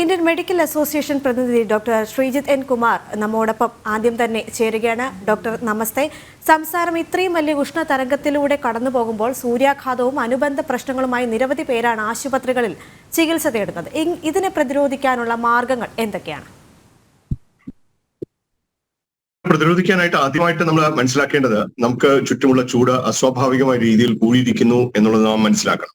Indian medical association പ്രതിനിധി doctor Sreejith N Kumar നമ്മോടൊപ്പം ആദ്യം തന്നെ ചേരുകയാണ്. ഡോക്ടർ നമസ്തേ. സംസാരം ഇത്രയും വലിയ ഉഷ്ണ തരംഗത്തിലൂടെ കടന്നു പോകുമ്പോൾ സൂര്യാഘാതവും അനുബന്ധ പ്രശ്നങ്ങളുമായി നിരവധി പേരാണ് ആശുപത്രികളിൽ ചികിത്സ തേടുന്നത്. ഇതിനെ പ്രതിരോധിക്കാനുള്ള മാർഗങ്ങൾ എന്തൊക്കെയാണ്? പ്രതിരോധിക്കാനായിട്ട് ആദ്യമായിട്ട് നമ്മൾ മനസ്സിലാക്കേണ്ടത് നമുക്ക് ചുറ്റുമുള്ള ചൂട് അസ്വാഭാവികമായ രീതിയിൽ കൂടിയിരിക്കുന്നു എന്നുള്ളത് നാം മനസ്സിലാക്കണം.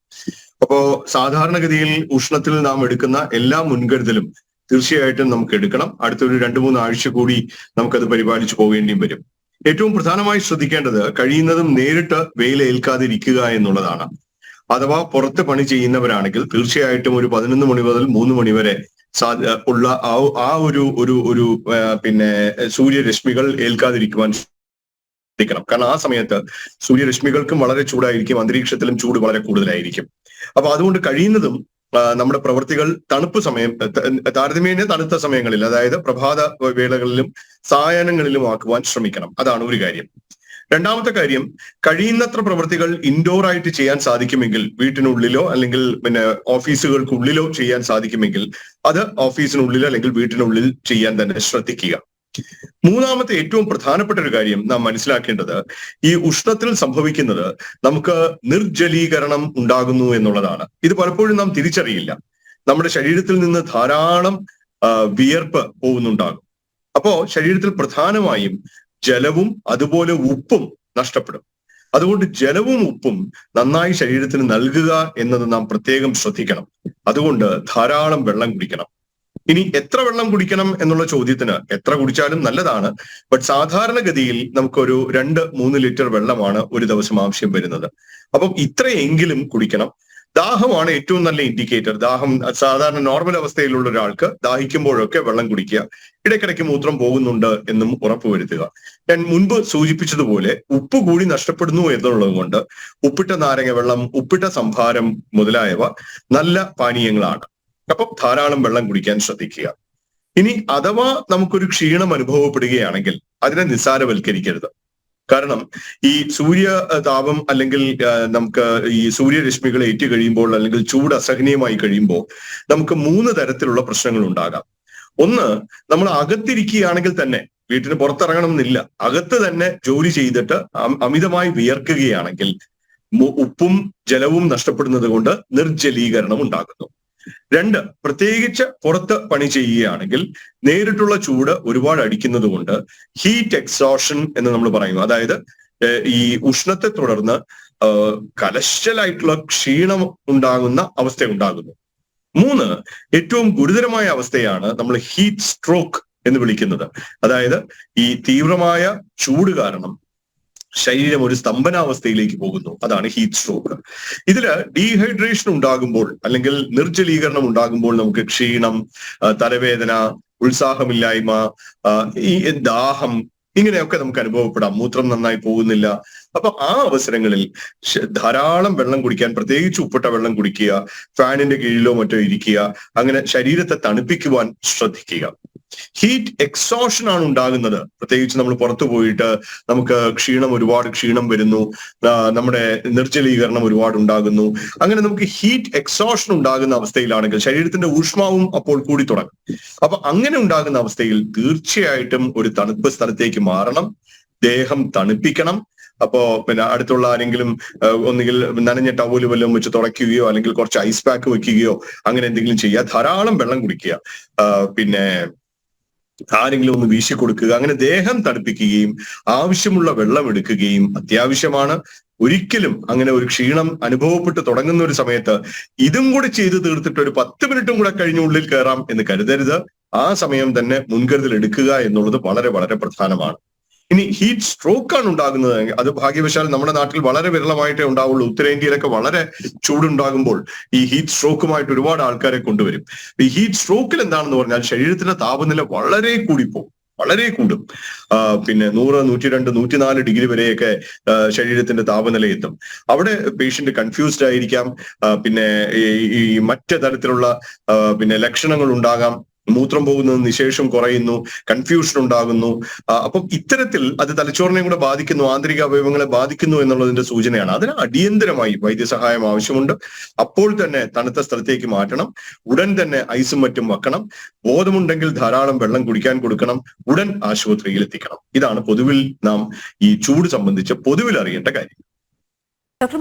അപ്പോ സാധാരണഗതിയിൽ ഉഷ്ണത്തിൽ നാം എടുക്കുന്ന എല്ലാ മുൻകരുതലും തീർച്ചയായിട്ടും നമുക്ക് എടുക്കണം. അടുത്തൊരു രണ്ടു മൂന്ന് ആഴ്ച കൂടി നമുക്കത് പരിപാലിച്ചു പോകേണ്ടിയും വരും. ഏറ്റവും പ്രധാനമായി ശ്രദ്ധിക്കേണ്ടത് കഴിയുന്നതും നേരിട്ട് വെയിലേൽക്കാതിരിക്കുക എന്നുള്ളതാണ്. അഥവാ പുറത്ത് പണി ചെയ്യുന്നവരാണെങ്കിൽ തീർച്ചയായിട്ടും ഒരു പതിനൊന്ന് മണി മുതൽ മൂന്ന് മണി വരെ ഉള്ള ആ ഒരു ഒരു ഒരു പിന്നെ സൂര്യരശ്മികൾ ഏൽക്കാതിരിക്കുവാൻ ശ്രദ്ധിക്കണം. കാരണം ആ സമയത്ത് സൂര്യരശ്മികൾക്കും വളരെ ചൂടായിരിക്കും അന്തരീക്ഷത്തിലും ചൂട് വളരെ കൂടുതലായിരിക്കും. അപ്പൊ അതുകൊണ്ട് കഴിയുന്നതും നമ്മുടെ പ്രവൃത്തികൾ തണുപ്പ് സമയം താരതമ്യേന തണുത്ത സമയങ്ങളിൽ അതായത് പ്രഭാത വേളകളിലും സായാഹ്നങ്ങളിലും ആക്കുവാൻ ശ്രമിക്കണം. അതാണ് ഒരു കാര്യം. രണ്ടാമത്തെ കാര്യം കഴിയുന്നത്ര പ്രവൃത്തികൾ ഇൻഡോർ ആയിട്ട് ചെയ്യാൻ സാധിക്കുമെങ്കിൽ വീട്ടിനുള്ളിലോ അല്ലെങ്കിൽ പിന്നെ ഓഫീസുകൾക്കുള്ളിലോ ചെയ്യാൻ സാധിക്കുമെങ്കിൽ അത് ഓഫീസിനുള്ളിലോ അല്ലെങ്കിൽ വീട്ടിനുള്ളിൽ ചെയ്യാൻ തന്നെ ശ്രദ്ധിക്കുക. മൂന്നാമത്തെ ഏറ്റവും പ്രധാനപ്പെട്ട ഒരു കാര്യം നാം മനസ്സിലാക്കേണ്ടത് ഈ ഉഷ്ണത്തിൽ സംഭവിക്കുന്നത് നമുക്ക് നിർജലീകരണം ഉണ്ടാകുന്നു എന്നുള്ളതാണ്. ഇത് പലപ്പോഴും നാം തിരിച്ചറിയില്ല. നമ്മുടെ ശരീരത്തിൽ നിന്ന് ധാരാളം വിയർപ്പ് പോകുന്നുണ്ടാകും. അപ്പോ ശരീരത്തിൽ പ്രധാനമായും ജലവും അതുപോലെ ഉപ്പും നഷ്ടപ്പെടും. അതുകൊണ്ട് ജലവും ഉപ്പും നന്നായി ശരീരത്തിന് നൽകുക എന്നത് നാം പ്രത്യേകം ശ്രദ്ധിക്കണം. അതുകൊണ്ട് ധാരാളം വെള്ളം കുടിക്കണം. ഇനി എത്ര വെള്ളം കുടിക്കണം എന്നുള്ള ചോദ്യത്തിന് എത്ര കുടിച്ചാലും നല്ലതാണ്. ബട്ട് സാധാരണഗതിയിൽ നമുക്കൊരു രണ്ട് മൂന്ന് ലിറ്റർ വെള്ളമാണ് ഒരു ദിവസം ആവശ്യം വരുന്നത്. അപ്പം ഇത്രയെങ്കിലും കുടിക്കണം. ദാഹമാണ് ഏറ്റവും നല്ല ഇൻഡിക്കേറ്റർ ദാഹം സാധാരണ നോർമൽ അവസ്ഥയിലുള്ള ഒരാൾക്ക് ദാഹിക്കുമ്പോഴൊക്കെ വെള്ളം കുടിക്കുക ഇടയ്ക്കിടയ്ക്ക് മൂത്രം പോകുന്നുണ്ട് എന്നും ഉറപ്പുവരുത്തുക. ഞാൻ മുൻപ് സൂചിപ്പിച്ചതുപോലെ ഉപ്പ് കൂടി നഷ്ടപ്പെടുന്നു എന്നുള്ളത് കൊണ്ട് ഉപ്പിട്ട നാരങ്ങ വെള്ളം ഉപ്പിട്ട സംഭാരം മുതലായവ നല്ല പാനീയങ്ങളാണ്. അപ്പം ധാരാളം വെള്ളം കുടിക്കാൻ ശ്രദ്ധിക്കുക. ഇനി അഥവാ നമുക്കൊരു ക്ഷീണം അനുഭവപ്പെടുകയാണെങ്കിൽ അതിനെ നിസ്സാരവൽക്കരിക്കരുത്. കാരണം ഈ സൂര്യ താപം അല്ലെങ്കിൽ നമുക്ക് ഈ സൂര്യരശ്മികൾ ഏറ്റു കഴിയുമ്പോൾ അല്ലെങ്കിൽ ചൂട് അസഹനീയമായി കഴിയുമ്പോൾ നമുക്ക് മൂന്ന് തരത്തിലുള്ള പ്രശ്നങ്ങൾ ഉണ്ടാകാം. ഒന്ന് നമ്മൾ അകത്തിരിക്കുകയാണെങ്കിൽ തന്നെ വീട്ടിന് പുറത്തിറങ്ങണം എന്നില്ല അകത്ത് തന്നെ ജോലി ചെയ്തിട്ട് അമിതമായി വിയർക്കുകയാണെങ്കിൽ ഉപ്പും ജലവും നഷ്ടപ്പെടുന്നത് കൊണ്ട് നിർജലീകരണം ഉണ്ടാകുന്നു. രണ്ട് പ്രത്യേകിച്ച് പുറത്ത് പണി ചെയ്യുകയാണെങ്കിൽ നേരിട്ടുള്ള ചൂട് ഒരുപാട് അടിക്കുന്നത് കൊണ്ട് ഹീറ്റ് എക്സോഷൻ എന്ന് നമ്മൾ പറയും അതായത് ഈ ഉഷ്ണത്തെ തുടർന്ന് കലശലായിട്ടുള്ള ക്ഷീണം ഉണ്ടാകുന്ന അവസ്ഥ ഉണ്ടാകുന്നു. മൂന്ന് ഏറ്റവും ഗുരുതരമായ അവസ്ഥയാണ് നമ്മൾ ഹീറ്റ് സ്ട്രോക്ക് എന്ന് വിളിക്കുന്നത്. അതായത് ഈ തീവ്രമായ ചൂട് കാരണം ശരീരം ഒരു സ്തംഭനാവസ്ഥയിലേക്ക് പോകുന്നു. അതാണ് ഹീറ്റ് സ്ട്രോക്ക് ഇതിൽ ഡീഹൈഡ്രേഷൻ ഉണ്ടാകുമ്പോൾ അല്ലെങ്കിൽ നിർജലീകരണം ഉണ്ടാകുമ്പോൾ നമുക്ക് ക്ഷീണം തലവേദന ഉത്സാഹമില്ലായ്മ ഈ ദാഹം ഇങ്ങനെയൊക്കെ നമുക്ക് അനുഭവപ്പെടാം. മൂത്രം നന്നായി പോകുന്നില്ല. അപ്പൊ ആ അവസരങ്ങളിൽ ധാരാളം വെള്ളം കുടിക്കാൻ പ്രത്യേകിച്ച് ഉപ്പിട്ട വെള്ളം കുടിക്കുക ഫാനിന്റെ കീഴിലോ മറ്റോ ഇരിക്കുക അങ്ങനെ ശരീരത്തെ തണുപ്പിക്കുവാൻ ശ്രദ്ധിക്കുക. ഹീറ്റ് എക്സോഷൻ ആണ് ഉണ്ടാകുന്നത്. പ്രത്യേകിച്ച് നമ്മൾ പുറത്തു പോയിട്ട് നമുക്ക് ക്ഷീണം ഒരുപാട് ക്ഷീണം വരുന്നു. നമ്മുടെ നിർജലീകരണം ഒരുപാട് ഉണ്ടാകുന്നു. അങ്ങനെ നമുക്ക് ഹീറ്റ് എക്സോഷൻ ഉണ്ടാകുന്ന അവസ്ഥയിലാണെങ്കിൽ ശരീരത്തിന്റെ ഊഷ്മാവും അപ്പോൾ കൂടി തുടങ്ങും. അപ്പൊ അങ്ങനെ ഉണ്ടാകുന്ന അവസ്ഥയിൽ തീർച്ചയായിട്ടും ഒരു തണുപ്പ് സ്ഥലത്തേക്ക് മാറണം. ദേഹം തണുപ്പിക്കണം. അപ്പോ പിന്നെ അടുത്തുള്ള ആരെങ്കിലും ഒന്നുകിൽ നനഞ്ഞ ടവൽ വല്ലതും വെച്ച് തുടയ്ക്കുകയോ അല്ലെങ്കിൽ കുറച്ച് ഐസ് പാക്ക് വെക്കുകയോ അങ്ങനെ എന്തെങ്കിലും ചെയ്യുക. ധാരാളം വെള്ളം കുടിക്കുക. പിന്നെ ആരെങ്കിലും ഒന്ന് വീശി കൊടുക്കുക അങ്ങനെ ദേഹം തണുപ്പിക്കുകയും ആവശ്യമുള്ള വെള്ളം എടുക്കുകയും അത്യാവശ്യമാണ്. ഒരിക്കലും അങ്ങനെ ഒരു ക്ഷീണം അനുഭവപ്പെട്ട് തുടങ്ങുന്ന ഒരു സമയത്ത് ഇതും കൂടി ചെയ്തു തീർത്തിട്ട് ഒരു പത്ത് മിനിറ്റും കൂടെ കഴിഞ്ഞ ഉള്ളിൽ കയറാം എന്ന് കരുതരുത്. ആ സമയം തന്നെ മുൻകരുതൽ എടുക്കുക എന്നുള്ളത് വളരെ വളരെ പ്രധാനമാണ്. ഇനി ഹീറ്റ് സ്ട്രോക്ക് ആണ് ഉണ്ടാകുന്നത്. അത് ഭാഗ്യവശാൽ നമ്മുടെ നാട്ടിൽ വളരെ വിരളമായിട്ടേ ഉണ്ടാവുള്ളൂ. ഉത്തരേന്ത്യയിലൊക്കെ വളരെ ചൂടുണ്ടാകുമ്പോൾ ഈ ഹീറ്റ് സ്ട്രോക്കുമായിട്ട് ഒരുപാട് ആൾക്കാരെ കൊണ്ടുവരും. ഈ ഹീറ്റ് സ്ട്രോക്കിൽ എന്താണെന്ന് പറഞ്ഞാൽ ശരീരത്തിന്റെ താപനില വളരെ കൂടിപ്പോകും. വളരെ കൂടും. പിന്നെ നൂറ് നൂറ്റി രണ്ട് നൂറ്റിനാല് ഡിഗ്രി വരെയൊക്കെ ശരീരത്തിന്റെ താപനില എത്തും. അവിടെ പേഷ്യന്റ് കൺഫ്യൂസ്ഡ് ആയിരിക്കാം. പിന്നെ ഈ- മറ്റ് തരത്തിലുള്ള പിന്നെ ലക്ഷണങ്ങൾ ഉണ്ടാകാം. മൂത്രം പോകുന്നത് നിശേഷം കുറയുന്നു കൺഫ്യൂഷൻ ഉണ്ടാകുന്നു. അപ്പം ഇത്തരത്തിൽ അത് തലച്ചോറിനെയും കൂടെ ബാധിക്കുന്നു ആന്തരിക അവയവങ്ങളെ ബാധിക്കുന്നു എന്നുള്ളതിന്റെ സൂചനയാണ്. അതിന് അടിയന്തരമായി വൈദ്യസഹായം ആവശ്യമുണ്ട്. അപ്പോൾ തന്നെ തണുത്ത സ്ഥലത്തേക്ക് മാറ്റണം. ഉടൻ തന്നെ ഐസും മറ്റും വെക്കണം. ബോധമുണ്ടെങ്കിൽ ധാരാളം വെള്ളം കുടിക്കാൻ കൊടുക്കണം. ഉടൻ ആശുപത്രിയിൽ എത്തിക്കണം. ഇതാണ് പൊതുവിൽ നാം ഈ ചൂട് സംബന്ധിച്ച് പൊതുവിൽ അറിയേണ്ട കാര്യം. ഡോക്ടർ